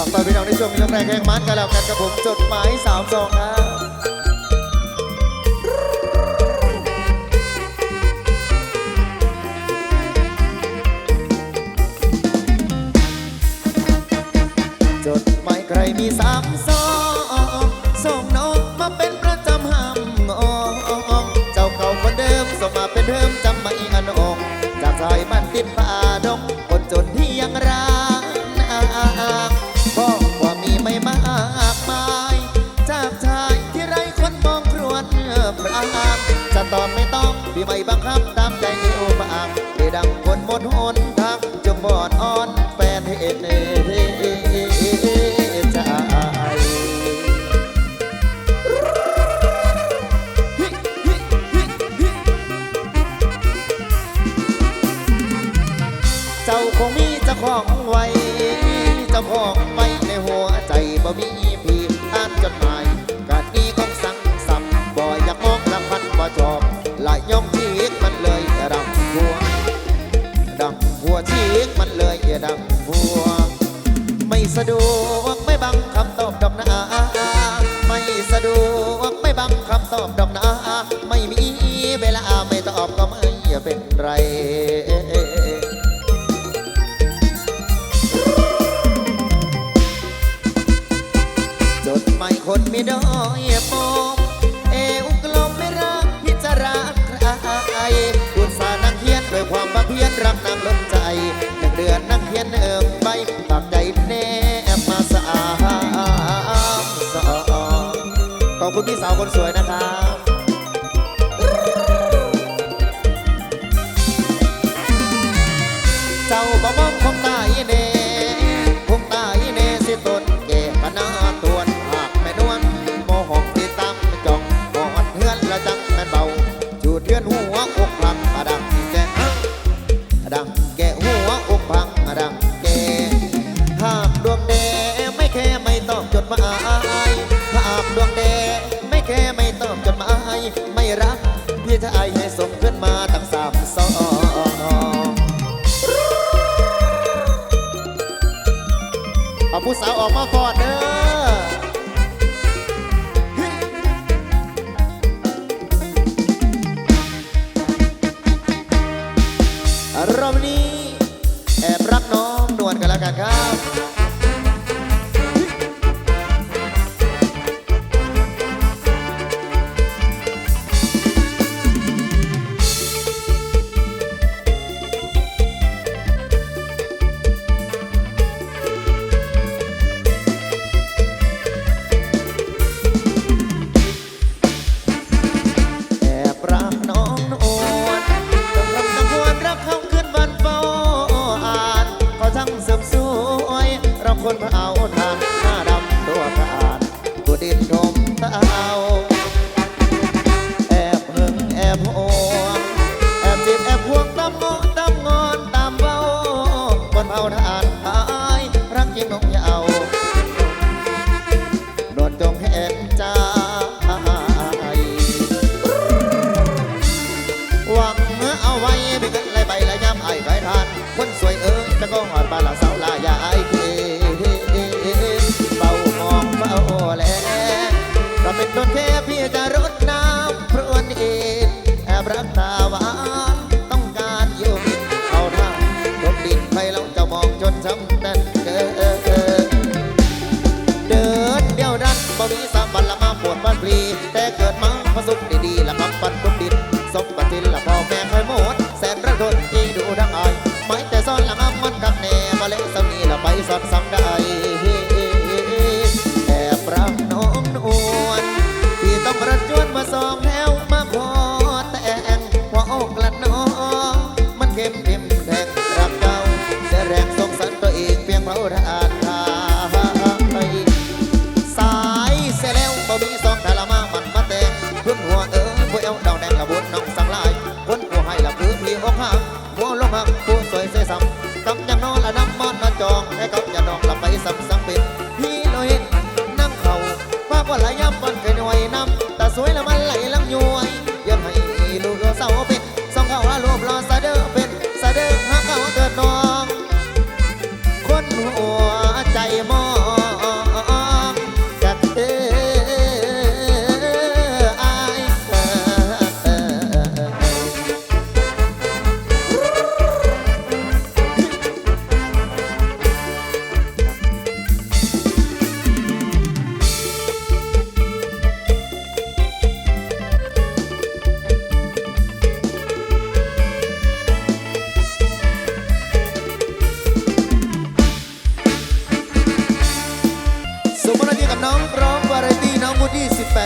ฝากไปพี่น้องในช่วงยกแรงแข่งมันกันแล้วกันกับผมจดหมายสามซองครับจดหมายใครมีสามซองส่งน้องมาเป็นประจำห้ามงอเจ้าเก่าคนเดิมส่งมาเป็นเพิ่มจำมาอีกอันองจากชายบ้นติดป่าดง พี่ไม่บังคับ จดหมายคนไม่ด้อยปมเอวกลมไม่รักพิจารักใครอุตสานั่งเฮียนด้วยความบักเพียนรักนางล้นใจหนึ่เดือนนั่งเฮียนเอิบไปปากใจแนบมาสะอาดสาดขอบคุณพี่สาวคนสวยนะครับ ไม่รัก พี่ถ้าไอให้สมเพื่อนมาตั้งสามสองเอาผู้สาวออกมาก่อนเด้อ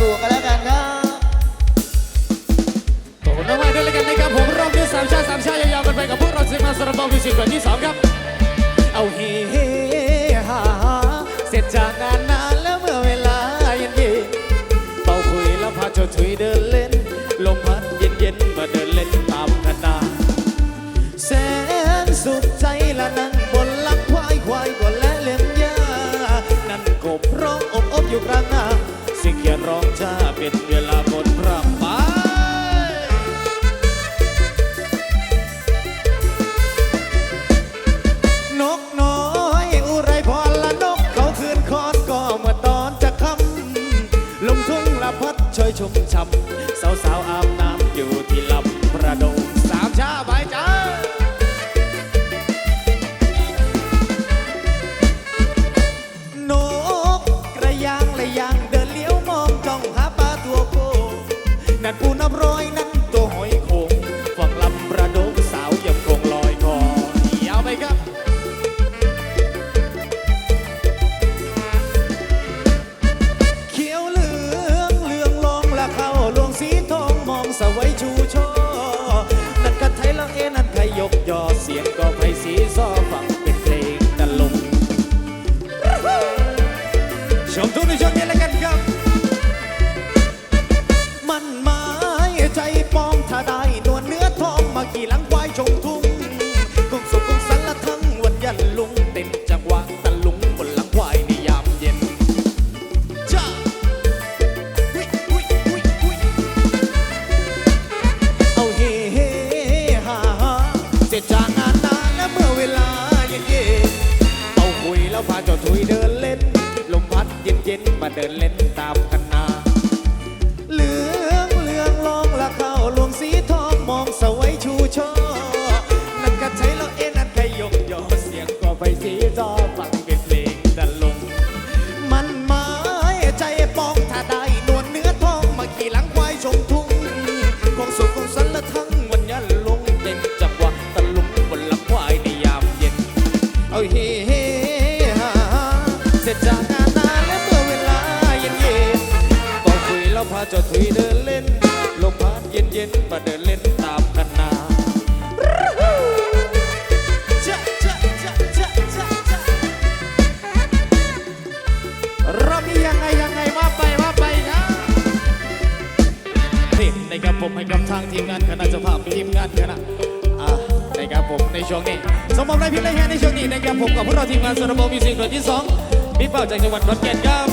ดี้18บวกกันแล้วกันครับขอบคุณมากๆด้วยแล้วกันนะครับผมรอบที่สามชาติสามชาติยาวๆกันไปกับพวกเราสิมาสระบอมิวสิกวันที่สองครับ เอาเฮฮาเสร็จจากงานนานแล้วเมื่อเวลาเย็นเย็นเป่าคุยแล้วพาเจ้าถุยเดินเล่น ลมพัดเย็นเย็นมาเดินเล่นตามคณะแสนสุดใจละนั่งบนหลังควายควายก็และเล่นยานั่นกบร้องอบอบอยู่กลางนา จ้าเป็น ผมในช่วงนี้สมบูรณ์ในพิธีในช่วงนี้นะครับผมกับพวกเราทีมงานสระบมิวสิกคนที่สองพี่เป้าจากจังหวัดขอนแก่นครับ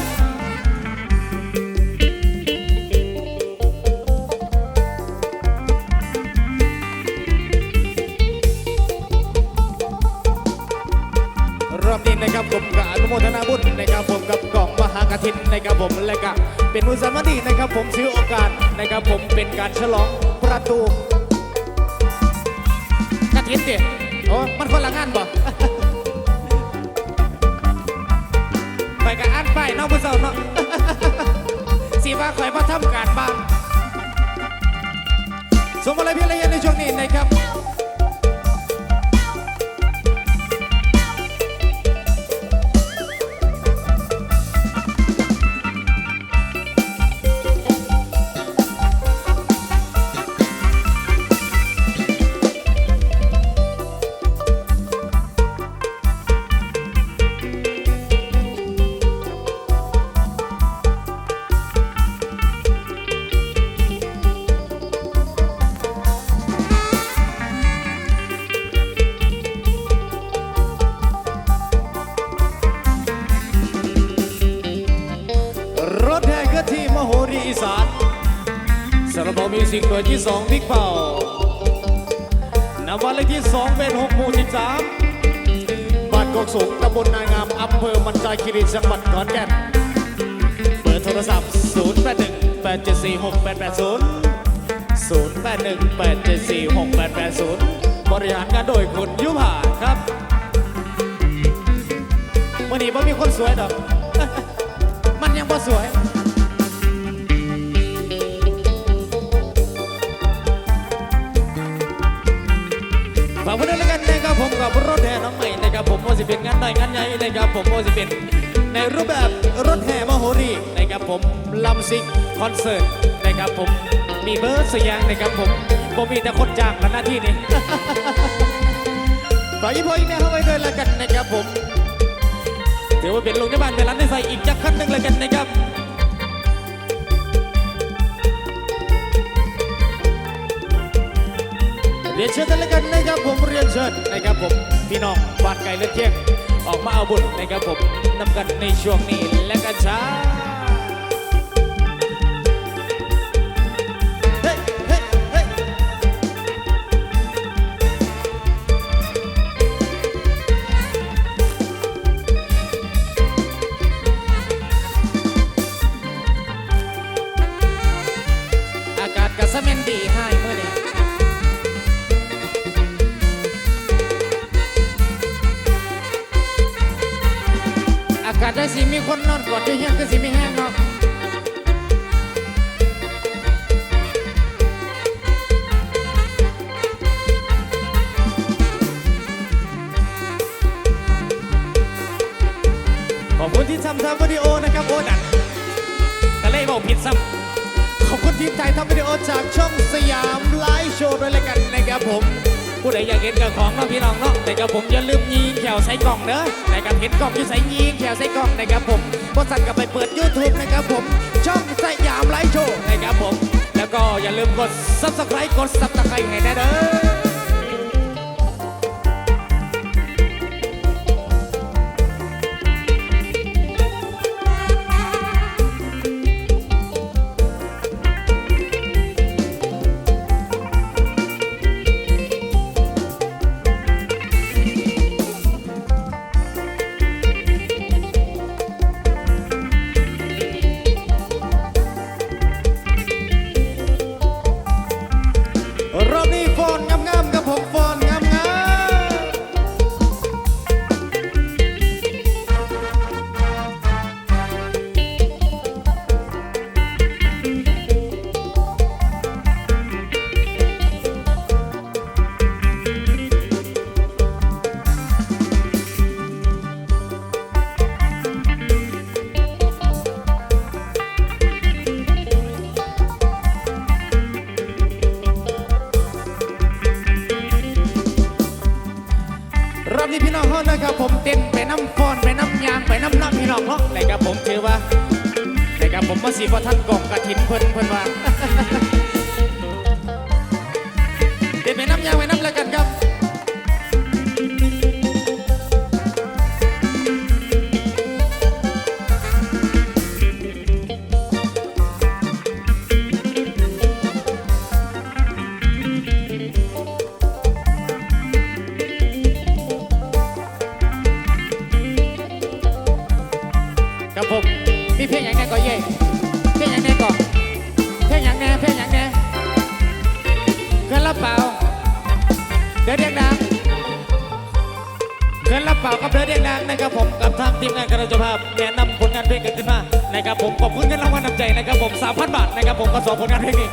รอบนี้นะครับผมกับอนุโมทนาบุญนะครับผมกับกล่องมหากฐินนะครับผมและก็เป็นอุตสาหดีนะครับผมซื้อโอกาสนะครับผมเป็นการฉลองประตู กฐินเดียโอ้มันคนละงานบ่ไปกับอันไปเนอกผู้เจ้าเนาะสีว่าคอยมาทำการบ้างสมบูรณ์เลยพี่เลยยะในช่วงนี้นะครับ 23บ้านกองสุงตำบลนายงามอำเภอมันจาคีรีจังหวัดขอนแก่นเบอร์โทรศัพท์ 081 874 6880 081 874 6880 บริหารกานโดยคุณยุพาครับวันนี้บ่มีคนสวยดอก มันยังบ่สวยากไว้ด้วยแล้วกันนะครับผมกับรถแห่น้องใหม่นะครับผมว่าจะเป็นงานใหญ่งานใหญ่นะครับผมว่าจะเป็นในรูปแบบรถแห่มโหรีนะครับผมลำซิงคอนเสิร์ตนะครับผมมีเบอร์สยางนะครับผมผมมีแต่คนจ้างและหน้าที่นี้ฝากอีพออีกแม่เข้าไว้ด้วยแล้วกันนะครับผมถือว่าเป็นลงในบ้านเป็นร้านในใส่อีกจักขั้นหนึ่งแล้วกันนะครับ รียนเชิญกันเลยกันนะครับผมเรียนเชิญนะครับผมพี่น้องบ้านไก่เลือดเที่ยงออกมาเอาบุญนะครับผมนำกันในช่วงนี้และกันช้า อากาศได้สิมีคนนอนกอดอยู่เฮียนก็สิไมีแห้งเนาะขอบคุณที่ทำทำวิดีโอนะครับโอ้ดันก็เลยบอกผิดซ้ำขอบคุณทีมไทยทำวิดีโอจากช่องสยามไลฟ์โชว์ด้วยแล้วกันนะครับผม ผู้ใดอยากเห็นกับของเนาะพี่น้องเนาะแต่กับผมอย่าลืมยิงแขวใส่กล่องเด้อแต่กับเห็นกล่องอยู่ใส่ยิงแขวใส่กล่องนะครับผมบริษัทก็ไปเปิด YouTube นะครับผม ช่องสยามไลฟ์โชว์นะครับผม แล้วก็อย่าลืมกด Subscribe กด Subscribe ให้ได้เด้อ นะครับผมถือว่านะครับผมมาสีพอท่านกองกระถินเพิ่นเพิ่นว่าเต้นไปน้ำยางไปน้ำแล้วกันครับ ครับผมมีเพลงอย่างแน่ก็เย่เพลงอย่างแน่ก็เพลงอย่างแน่เพลงอย่างแน่เกินรับเปล่าเดือดเดียงดังเกินรับเปล่ากับเดือดเดียงดังนะครับผมกับทางทีมงานคณะเจ้าภาพแนะนำผลงานเพลงกันขึ้นมานะครับผมขอบคุณเงินรางวัลนำใจนะครับผม3,000บาทนะครับผมก็สองผลงานเพลงนี้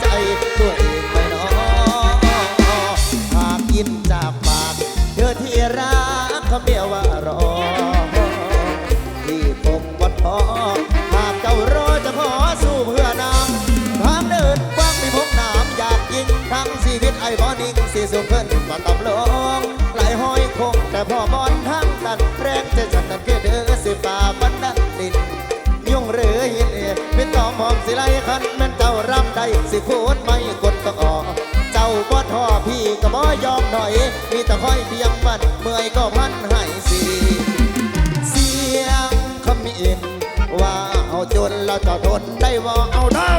ใจด้วย สิไรคันแม่นเจ้ารับได้สิพูดไม่กดก็ออก เจ้าบ่ท้อพี่ก็บ่ยอมหน่อย มีแต่ค่อยเพียงมันเมื่อยก็มันให้สิเสียงคำมีอินว่าเอาจนเราจะทนได้บ่เอาเท่า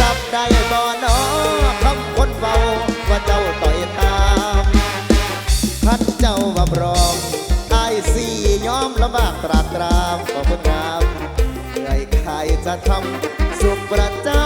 รับได้บ่หนอคำคนเบาว่าเจ้าต่อยตามคันเจ้าว่าบรองไอ้สี่ยอมลำบากตรัส ธรรมสุขประจา